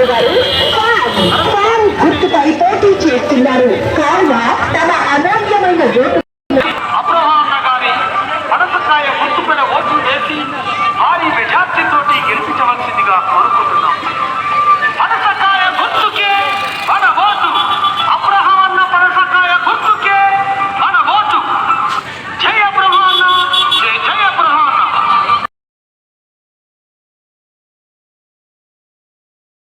అంబేద్కర్ గారు కారు గుర్తుపై పోటీ చేస్తున్నారు. కావున తమ అనాథ్యమైన ఓటు